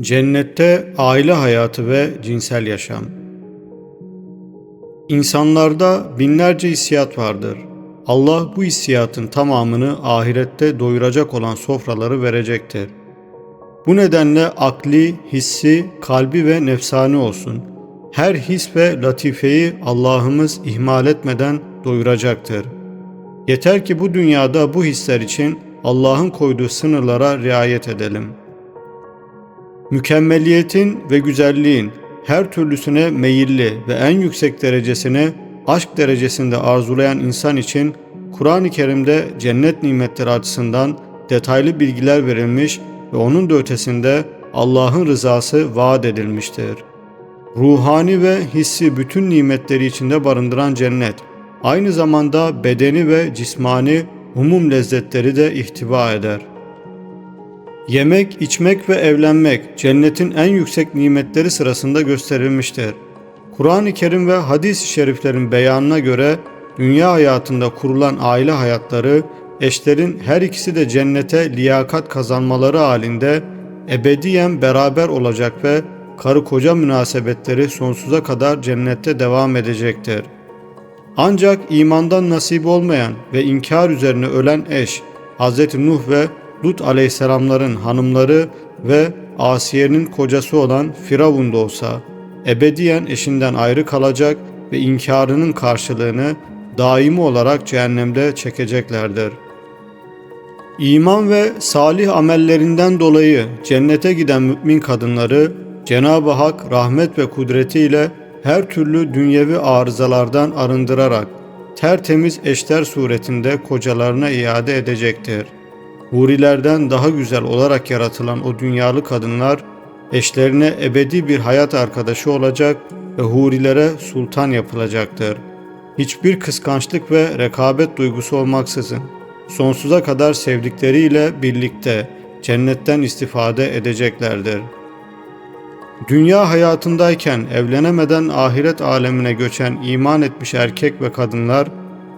Cennette aile hayatı ve cinsel yaşam. İnsanlarda binlerce hissiyat vardır. Allah bu hissiyatın tamamını ahirette doyuracak olan sofraları verecektir. Bu nedenle akli, hissi, kalbi ve nefsani olsun. Her his ve latifeyi Allah'ımız ihmal etmeden doyuracaktır. Yeter ki bu dünyada bu hisler için Allah'ın koyduğu sınırlara riayet edelim.'' Mükemmeliyetin ve güzelliğin her türlüsüne meyilli ve en yüksek derecesine aşk derecesinde arzulayan insan için Kur'an-ı Kerim'de cennet nimetleri açısından detaylı bilgiler verilmiş ve onun da ötesinde Allah'ın rızası vaat edilmiştir. Ruhani ve hissi bütün nimetleri içinde barındıran cennet, aynı zamanda bedeni ve cismani umum lezzetleri de ihtiva eder. Yemek, içmek ve evlenmek cennetin en yüksek nimetleri sırasında gösterilmiştir. Kur'an-ı Kerim ve hadis-i şeriflerin beyanına göre dünya hayatında kurulan aile hayatları eşlerin her ikisi de cennete liyakat kazanmaları halinde ebediyen beraber olacak ve karı koca münasebetleri sonsuza kadar cennette devam edecektir. Ancak imandan nasip olmayan ve inkar üzerine ölen eş, Hz. Nuh ve Lut aleyhisselamların hanımları ve Asiye'nin kocası olan Firavun da olsa ebediyen eşinden ayrı kalacak ve inkarının karşılığını daimi olarak cehennemde çekeceklerdir. İman ve salih amellerinden dolayı cennete giden mümin kadınları Cenab-ı Hak rahmet ve kudretiyle her türlü dünyevi arızalardan arındırarak tertemiz eşler suretinde kocalarına iade edecektir.'' Hurilerden daha güzel olarak yaratılan o dünyalı kadınlar eşlerine ebedi bir hayat arkadaşı olacak ve hurilere sultan yapılacaktır. Hiçbir kıskançlık ve rekabet duygusu olmaksızın sonsuza kadar sevdikleriyle birlikte cennetten istifade edeceklerdir. Dünya hayatındayken evlenemeden ahiret alemine göçen iman etmiş erkek ve kadınlar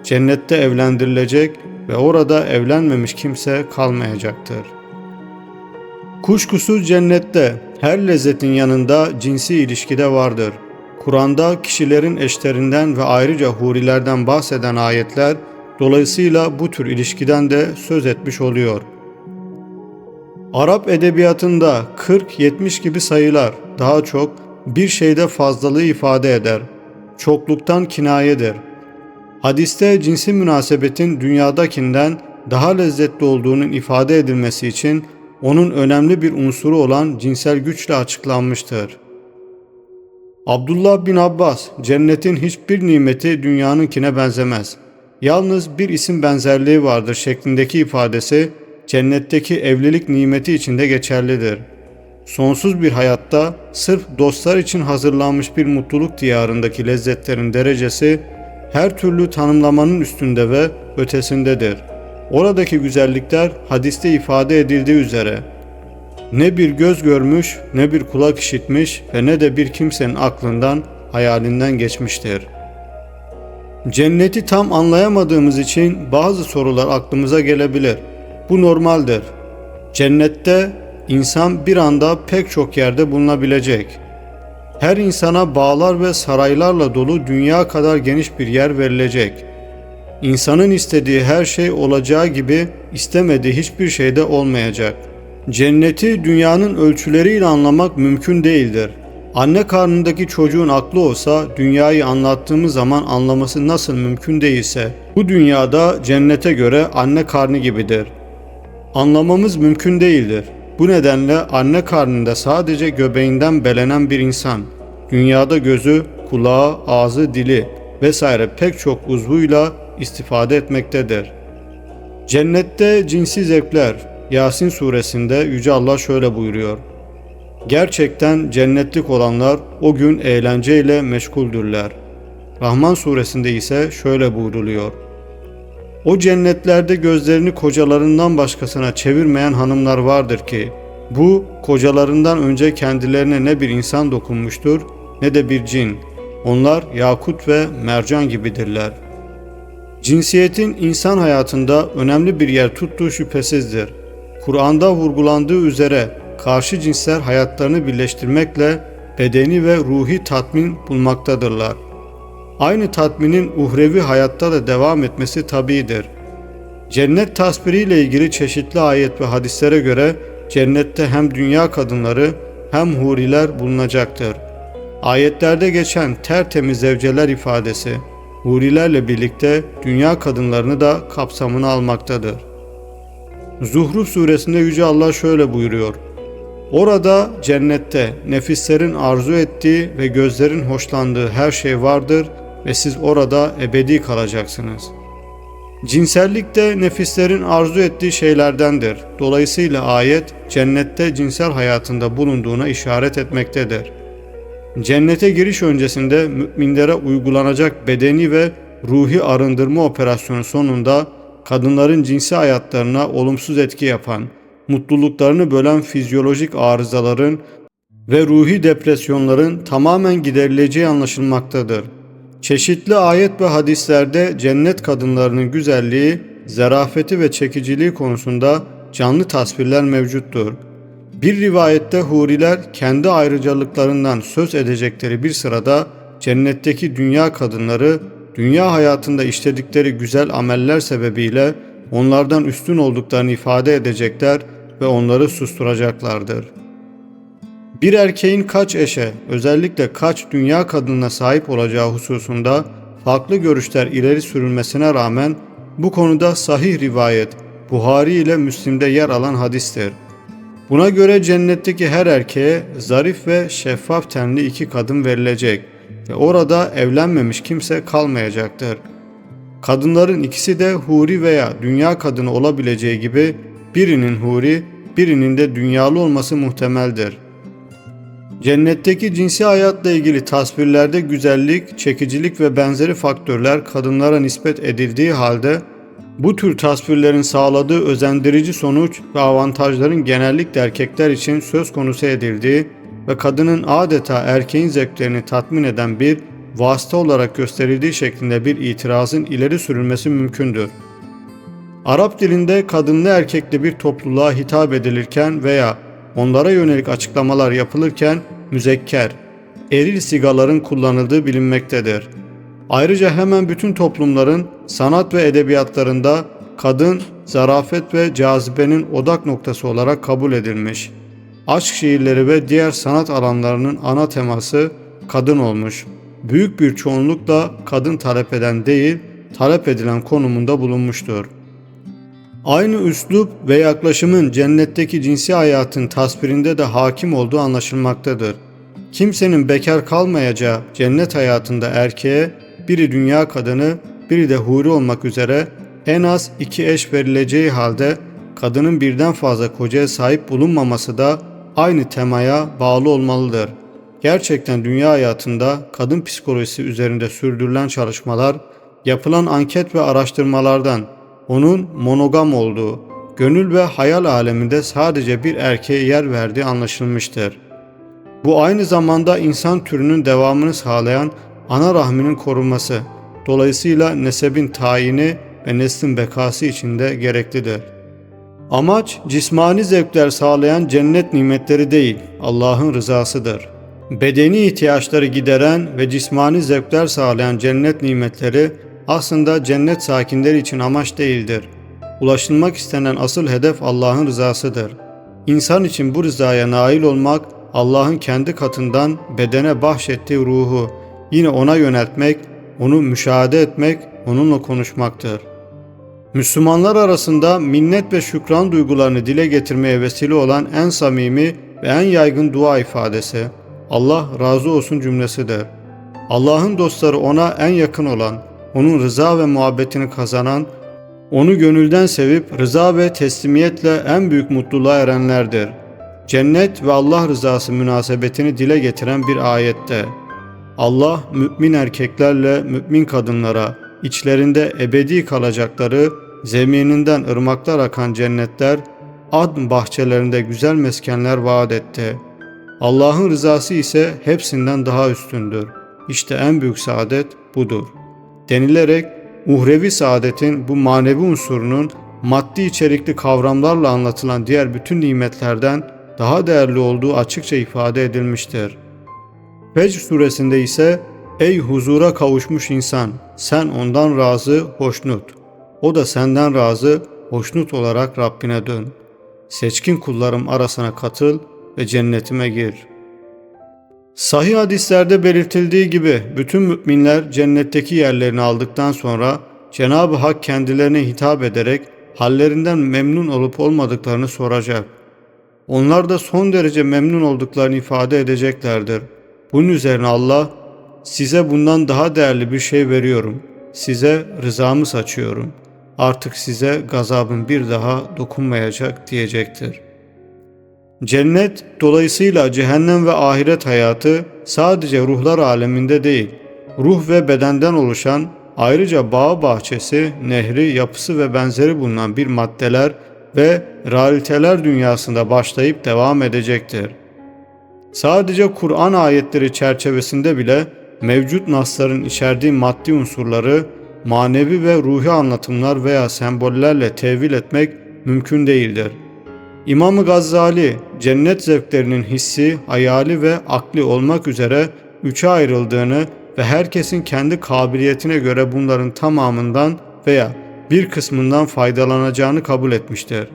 cennette evlendirilecek ve orada evlenmemiş kimse kalmayacaktır. Kuşkusuz cennette her lezzetin yanında cinsi ilişkide vardır. Kur'an'da kişilerin eşlerinden ve ayrıca hurilerden bahseden ayetler dolayısıyla bu tür ilişkiden de söz etmiş oluyor. Arap edebiyatında 40-70 gibi sayılar daha çok bir şeyde fazlalığı ifade eder. Çokluktan kinayedir.'' Hadiste cinsi münasebetin dünyadakinden daha lezzetli olduğunun ifade edilmesi için onun önemli bir unsuru olan cinsel güçle açıklanmıştır. Abdullah bin Abbas, cennetin hiçbir nimeti dünyanınkine benzemez. Yalnız bir isim benzerliği vardır şeklindeki ifadesi cennetteki evlilik nimeti içinde geçerlidir. Sonsuz bir hayatta sırf dostlar için hazırlanmış bir mutluluk diyarındaki lezzetlerin derecesi her türlü tanımlamanın üstünde ve ötesindedir. Oradaki güzellikler hadiste ifade edildiği üzere ne bir göz görmüş, ne bir kulak işitmiş ve ne de bir kimsenin aklından, hayalinden geçmiştir. Cenneti tam anlayamadığımız için bazı sorular aklımıza gelebilir. Bu normaldir. Cennette insan bir anda pek çok yerde bulunabilecek her insana bağlar ve saraylarla dolu dünya kadar geniş bir yer verilecek. İnsanın istediği her şey olacağı gibi istemediği hiçbir şey de olmayacak. Cenneti dünyanın ölçüleriyle anlamak mümkün değildir. Anne karnındaki çocuğun aklı olsa dünyayı anlattığımız zaman anlaması nasıl mümkün değilse bu dünyada cennete göre anne karnı gibidir. Anlamamız mümkün değildir. Bu nedenle anne karnında sadece göbeğinden belenen bir insan, dünyada gözü, kulağı, ağzı, dili vesaire pek çok uzvuyla istifade etmektedir. Cennette cinsi zevkler, Yasin suresinde Yüce Allah şöyle buyuruyor. Gerçekten cennetlik olanlar o gün eğlenceyle meşguldürler. Rahman suresinde ise şöyle buyruluyor. O cennetlerde gözlerini kocalarından başkasına çevirmeyen hanımlar vardır ki, bu kocalarından önce kendilerine ne bir insan dokunmuştur ne de bir cin. Onlar yakut ve mercan gibidirler. Cinsiyetin insan hayatında önemli bir yer tuttuğu şüphesizdir. Kur'an'da vurgulandığı üzere karşı cinsler hayatlarını birleştirmekle bedeni ve ruhi tatmin bulmaktadırlar. Aynı tatminin uhrevi hayatta da devam etmesi tabidir. Cennet tasviriyle ilgili çeşitli ayet ve hadislere göre cennette hem dünya kadınları hem huriler bulunacaktır. Ayetlerde geçen tertemiz zevceler ifadesi hurilerle birlikte dünya kadınlarını da kapsamına almaktadır. Zuhruf suresinde Yüce Allah şöyle buyuruyor. Orada cennette nefislerin arzu ettiği ve gözlerin hoşlandığı her şey vardır ve siz orada ebedi kalacaksınız. Cinsellik de nefislerin arzu ettiği şeylerdendir. Dolayısıyla ayet cennette cinsel hayatında bulunduğuna işaret etmektedir. Cennete giriş öncesinde müminlere uygulanacak bedeni ve ruhi arındırma operasyonu sonunda kadınların cinsi hayatlarına olumsuz etki yapan, mutluluklarını bölen fizyolojik arızaların ve ruhi depresyonların tamamen giderileceği anlaşılmaktadır. Çeşitli ayet ve hadislerde cennet kadınlarının güzelliği, zarafeti ve çekiciliği konusunda canlı tasvirler mevcuttur. Bir rivayette huriler kendi ayrıcalıklarından söz edecekleri bir sırada cennetteki dünya kadınları dünya hayatında işledikleri güzel ameller sebebiyle onlardan üstün olduklarını ifade edecekler ve onları susturacaklardır. Bir erkeğin kaç eşe, özellikle kaç dünya kadınına sahip olacağı hususunda farklı görüşler ileri sürülmesine rağmen bu konuda sahih rivayet Buhari ile Müslim'de yer alan hadistir. Buna göre cennetteki her erkeğe zarif ve şeffaf tenli iki kadın verilecek ve orada evlenmemiş kimse kalmayacaktır. Kadınların ikisi de huri veya dünya kadını olabileceği gibi birinin huri, birinin de dünyalı olması muhtemeldir. Cennetteki cinsi hayatla ilgili tasvirlerde güzellik, çekicilik ve benzeri faktörler kadınlara nispet edildiği halde bu tür tasvirlerin sağladığı özendirici sonuç ve avantajların genellikle erkekler için söz konusu edildiği ve kadının adeta erkeğin zevklerini tatmin eden bir vasıta olarak gösterildiği şeklinde bir itirazın ileri sürülmesi mümkündür. Arap dilinde kadınlı erkekli bir topluluğa hitap edilirken veya onlara yönelik açıklamalar yapılırken müzekker, eril sigaların kullanıldığı bilinmektedir. Ayrıca hemen bütün toplumların sanat ve edebiyatlarında kadın, zarafet ve cazibenin odak noktası olarak kabul edilmiş. Aşk şiirleri ve diğer sanat alanlarının ana teması kadın olmuş. Büyük bir çoğunlukla kadın talep eden değil, talep edilen konumunda bulunmuştur. Aynı üslup ve yaklaşımın cennetteki cinsi hayatın tasvirinde de hakim olduğu anlaşılmaktadır. Kimsenin bekar kalmayacağı cennet hayatında erkeğe biri dünya kadını, biri de huri olmak üzere en az iki eş verileceği halde kadının birden fazla kocaya sahip bulunmaması da aynı temaya bağlı olmalıdır. Gerçekten dünya hayatında kadın psikolojisi üzerinde sürdürülen çalışmalar, yapılan anket ve araştırmalardan onun monogam olduğu, gönül ve hayal aleminde sadece bir erkeğe yer verdiği anlaşılmıştır. Bu aynı zamanda insan türünün devamını sağlayan ana rahminin korunması, dolayısıyla nesebin tayini ve neslin bekası için de gereklidir. Amaç cismani zevkler sağlayan cennet nimetleri değil, Allah'ın rızasıdır. Bedeni ihtiyaçları gideren ve cismani zevkler sağlayan cennet nimetleri aslında cennet sakinleri için amaç değildir. Ulaşılmak istenen asıl hedef Allah'ın rızasıdır. İnsan için bu rızaya nail olmak Allah'ın kendi katından bedene bahşettiği ruhu yine ona yöneltmek, onu müşahede etmek, onunla konuşmaktır. Müslümanlar arasında minnet ve şükran duygularını dile getirmeye vesile olan en samimi ve en yaygın dua ifadesi Allah razı olsun cümlesidir. Allah'ın dostları ona en yakın olan, onun rıza ve muhabbetini kazanan, onu gönülden sevip rıza ve teslimiyetle en büyük mutluluğa erenlerdir. Cennet ve Allah rızası münasebetini dile getiren bir ayette Allah mümin erkeklerle mümin kadınlara içlerinde ebedi kalacakları zemininden ırmaklar akan cennetler, adn bahçelerinde güzel meskenler vaat etti. Allah'ın rızası ise hepsinden daha üstündür. İşte en büyük saadet budur. Denilerek uhrevi saadetin bu manevi unsurunun maddi içerikli kavramlarla anlatılan diğer bütün nimetlerden daha değerli olduğu açıkça ifade edilmiştir. Fecr suresinde ise Ey huzura kavuşmuş insan sen ondan razı hoşnut. O da senden razı hoşnut olarak Rabbine dön. Seçkin kullarım arasına katıl ve cennetime gir. Sahih hadislerde belirtildiği gibi bütün müminler cennetteki yerlerini aldıktan sonra Cenab-ı Hak kendilerine hitap ederek hallerinden memnun olup olmadıklarını soracak. Onlar da son derece memnun olduklarını ifade edeceklerdir. Bunun üzerine Allah, size bundan daha değerli bir şey veriyorum. Size rızamı saçıyorum. Artık size gazabım bir daha dokunmayacak diyecektir. Cennet dolayısıyla cehennem ve ahiret hayatı sadece ruhlar aleminde değil, ruh ve bedenden oluşan ayrıca bağ bahçesi, nehri, yapısı ve benzeri bulunan bir maddeler ve realiteler dünyasında başlayıp devam edecektir. Sadece Kur'an ayetleri çerçevesinde bile mevcut nasların içerdiği maddi unsurları manevi ve ruhi anlatımlar veya sembollerle tevil etmek mümkün değildir. İmam Gazali cennet zevklerinin hissi, hayali ve akli olmak üzere üçe ayrıldığını ve herkesin kendi kabiliyetine göre bunların tamamından veya bir kısmından faydalanacağını kabul etmiştir.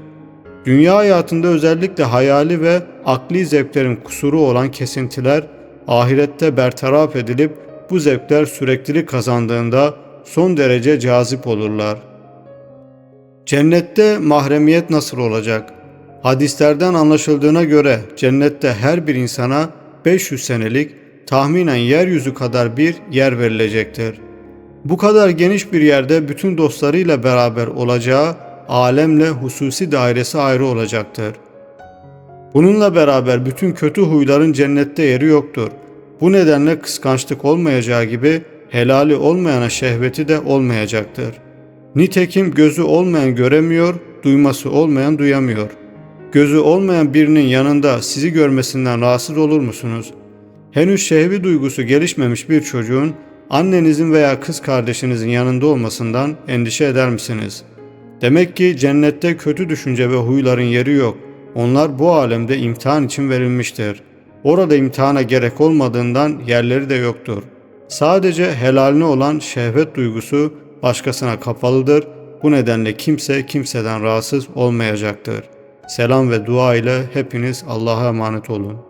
Dünya hayatında özellikle hayali ve akli zevklerin kusuru olan kesintiler ahirette bertaraf edilip bu zevkler süreklilik kazandığında son derece cazip olurlar. Cennette mahremiyet nasıl olacak? Hadislerden anlaşıldığına göre cennette her bir insana 500 senelik tahminen yeryüzü kadar bir yer verilecektir. Bu kadar geniş bir yerde bütün dostlarıyla beraber olacağı alemle hususi dairesi ayrı olacaktır. Bununla beraber bütün kötü huyların cennette yeri yoktur. Bu nedenle kıskançlık olmayacağı gibi helali olmayana şehveti de olmayacaktır. Nitekim gözü olmayan göremiyor, duyması olmayan duyamıyor. Gözü olmayan birinin yanında sizi görmesinden rahatsız olur musunuz? Henüz şehvi duygusu gelişmemiş bir çocuğun annenizin veya kız kardeşinizin yanında olmasından endişe eder misiniz? Demek ki cennette kötü düşünce ve huyların yeri yok. Onlar bu alemde imtihan için verilmiştir. Orada imtihana gerek olmadığından yerleri de yoktur. Sadece helaline olan şehvet duygusu başkasına kapalıdır. Bu nedenle kimse kimseden rahatsız olmayacaktır. Selam ve dua ile hepiniz Allah'a emanet olun.